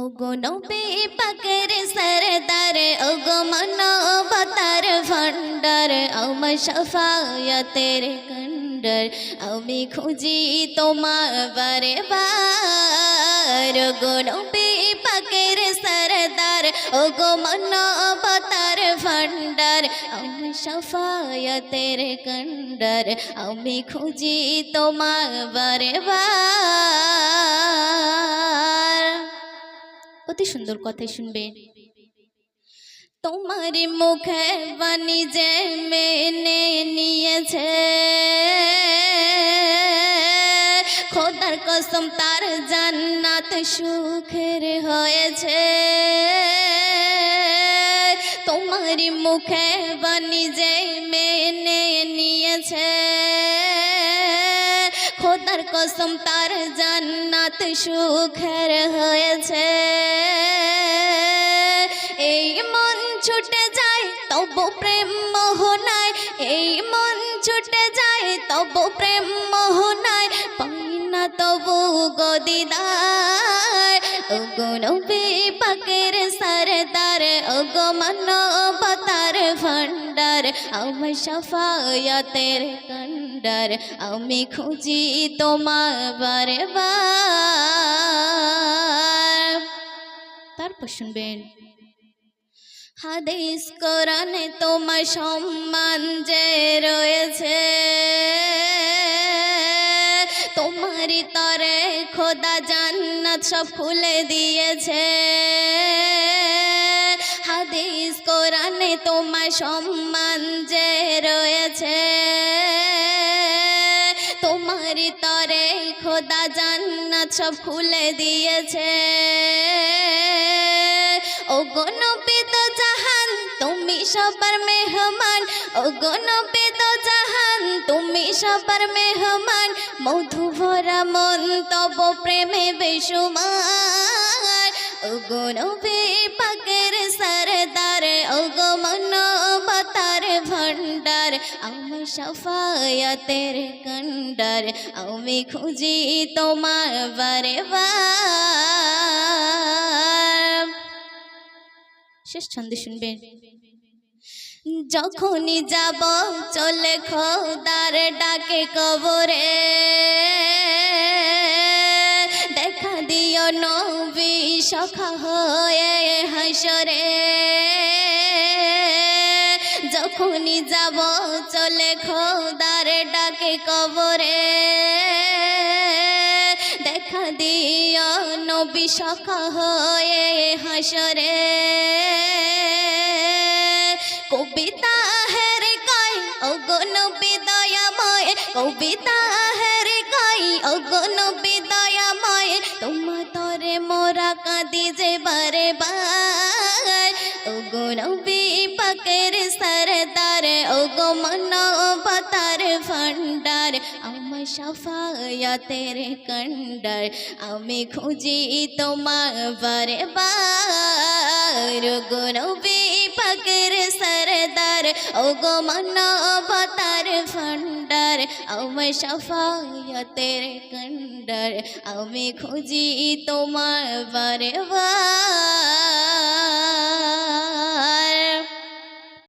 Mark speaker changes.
Speaker 1: ওগো নবী পাকের সরদার, ওগো মানবতার ভণ্ডার, আমার সফায়তের কন্ডার আমি খুঁজি তোমার বারে বার। ওগো নবী পাকের সরদার, ওগো মানবতার ভণ্ডার, আমার সফায়তের কন্ডার আমি খুঁজি তোমার বারে বার। অতি সুন্দর কথাই শুনবে। তোমার মুখে বাণী যে মেনে নিয়েছে, খোদার কসম তার জান্নাত সুখের হয়েছে। তোমার মুখে বাণী যে মেনে নিয়েছে, খোদার কসম তার জান্নাত সুখের হয়েছে। ছুটে যায়, তবু প্রেম মোহনায় এই মন ছুটে যায়, তবু প্রেম মোহনায় পাই না তবু গদিদার ওগো নবী পাকের সরদার ওগো মানবতার ভণ্ডার। আমার সফায়তের কন্ডার আমি খুঁজি তোমার বার। তারপর শুনবেন। হাদিস কোরআনে তোমার সম্মান যে রয়েছে, তোমারই তরে খোদা জান্নাত সব খুলে দিয়েছে। হাদিস কোরআনে তোমার সম্মান যে রয়েছে, তোমারই তরে খোদা জান্নাত সব খুলে দিয়েছে। ও তুমি সবার মেহমান। ও তো জাহান, তুমি সবার মেহমান। মধু ভরা মন, তব প্রেমে বেসুমার ও গণবি পাকের সরদার, ও গো মানবতার ভণ্ডার। আমার সফায়তের কন্ডার আমি খুঁজি তোমার বারে শেষ ছন্দে শুনবেন যখনই যাব, চলে খোদার ডাকে কবরে। দেখা দিও নবী সখা হয়ে হাসরে। যখনই যাব, চলে খোদার ডাকে কবরে। দেখা দিও নবী সখা হয়ে হাসরে। কবিতা হের কই অগন বিদয়াময় কবিতা হের কই অগন বিদয়াময় তোমা তরে মোরা কাঁদি যে বারে বার অগন পাকের সরদার ওগো মানবতার ভণ্ডার। আমার সফায়তের কন্ডার আমি খুঁজি তোমার বারে বার গুণবী পাকের সরদার ও গো মানবতার ভণ্ডার আমার সফায়তের কন্ডার আমি খুঁজি তোমার বারে বার